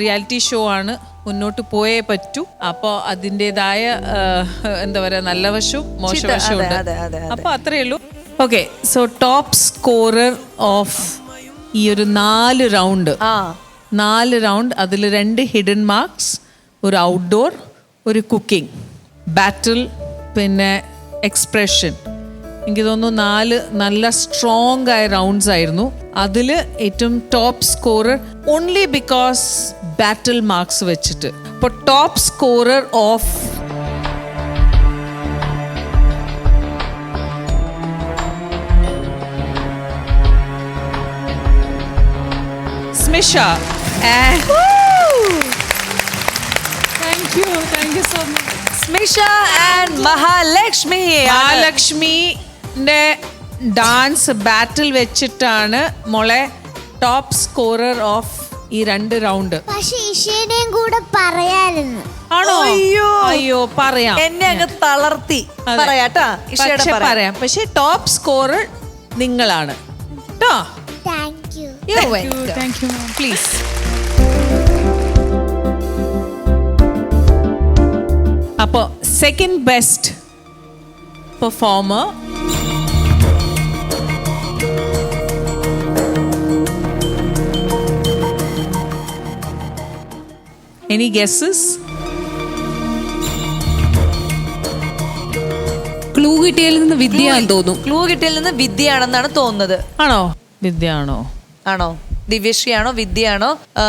Reality show ആണ് മുന്നോട്ട് പോയേ പറ്റൂ. അപ്പോ അതിന്റെതായ എന്താ പറയുക നല്ല വശവും മോശവശവും ഉണ്ട്. അപ്പോൾ അത്രയേ ഉള്ളൂ. Okay so top scorer of ഈ ഒരു നാല് റൗണ്ട് നാല് റൗണ്ട് അതിൽ രണ്ട് ഹിഡൻ മാർക്സ് ഒരു ഔട്ട്ഡോർ ഒരു കുക്കിംഗ് ബാറ്റിൽ പിന്നെ എക്സ്പ്രഷൻ എനിക്ക് തോന്നുന്നു നാല് നല്ല സ്ട്രോങ് ആയ റൗണ്ട്സ് ആയിരുന്നു. അതിൽ ഏറ്റവും top scorer only because battle marks വെച്ചിട്ട്. ഇപ്പോൾ top scorer of Smisha thank you thank you so much Smisha and Mahalakshmi മഹാലക്ഷ്മിന്റെ dance battle വെച്ചിട്ടാണ് മോളെ ടോപ്പ് സ്കോറർ ഓഫ് ഈ രണ്ട് റൗണ്ട് പക്ഷെ ഇഷയുടെയും കൂടെ പറയായിരുന്നു. ആണോ? അയ്യോ. അയ്യോ പറയാം. എന്നെ അങ്ങ് തളർത്തി. അതെ. പറയാട്ടാ ഇഷയുടെ പക്ഷെ പറയാം. പറയാം. പക്ഷെ ടോപ്പ് സ്കോറർ നിങ്ങളാണ്. കേട്ടോ താങ്ക് യു പ്ലീസ് അപ്പോൾ second best performer any guesses clue കിട്ടിയതിൽ നിന്ന് വിദ്യയാണെന്ന് തോന്നുന്നു ക്ലൂ കിട്ടിയിൽ നിന്ന് വിദ്യയാണെന്നാണ് തോന്നുന്നത്. ആണോ? വിദ്യയാണോ? ആണോ? ദിവ്യശ്രീയാണോ? വിദ്യയാണോ? ആ,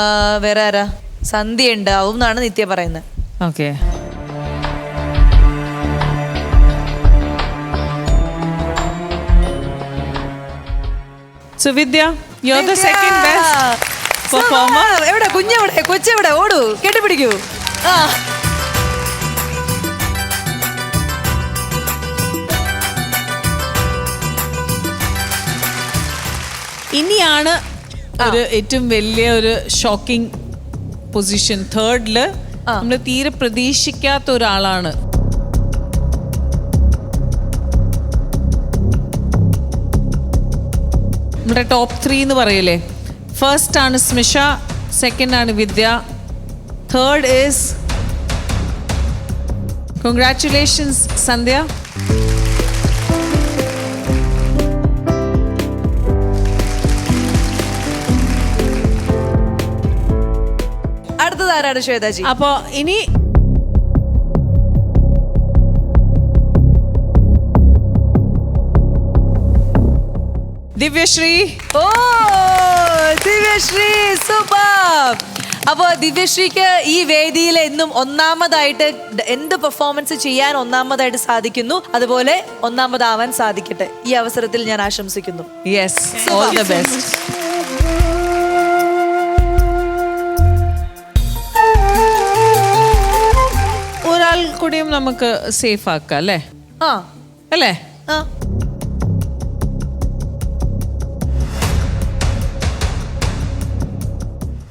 വേറെ ആരാ? സന്ധ്യ ഉണ്ടാവും എന്നാണ് നിത്യ പറയുന്നത്. Okay. So Vidya, you're the second best. എവിടെ? കുഞ്ഞെവിടെ? കൊച്ചെവിടെ? ഓടൂ കെട്ടിപ്പിടിക്കൂ ആ. ഇനിയാണ് ഒരു ഏറ്റവും വലിയ ഒരു ഷോക്കിംഗ് പൊസിഷൻ തേർഡിൽ നമ്മൾ തീരെ പ്രതീക്ഷിക്കാത്ത ഒരാളാണ്. നമ്മുടെ ടോപ്പ് ത്രീ എന്ന് പറയില്ലേ? ഫസ്റ്റ് ആണ് സ്മിഷ സെക്കൻഡ് ആണ് Vidya. Third is congratulations Sandhya. ആരാണ് ശ്വേതാജി? അപ്പോ ഇനി ദിവ്യശ്രീ. ഓ! ദിവ്യശ്രീ സൂപ്പർ. അപ്പോൾ ദിവ്യശ്രീക്ക് ഈ വേദിയിൽ എന്നും ഒന്നാമതായിട്ട് എന്ത് പെർഫോമൻസ് ചെയ്യാൻ ഒന്നാമതായിട്ട് സാധിക്കുന്നു? അതുപോലെ ഒന്നാമതാവാൻ സാധിക്കട്ടെ. ഈ അവസരത്തിൽ ഞാൻ ആശംസിക്കുന്നു. യെസ് ഓൾ ദ ബെസ്റ്റ് ഒരാൾ കൂടിയും നമുക്ക് സേഫ് ആക്കാം അല്ലേ? ആ. അല്ലേ? ആ.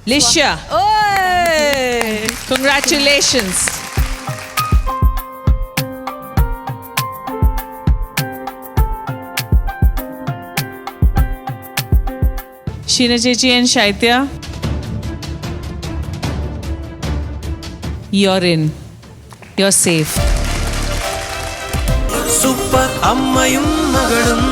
ലിഷ്യ ഓയ്. കൺഗ്രാറ്റുലേഷൻസ് ഷീന ചേച്ചി and Shaitya your in your safe super അമ്മയും മകളും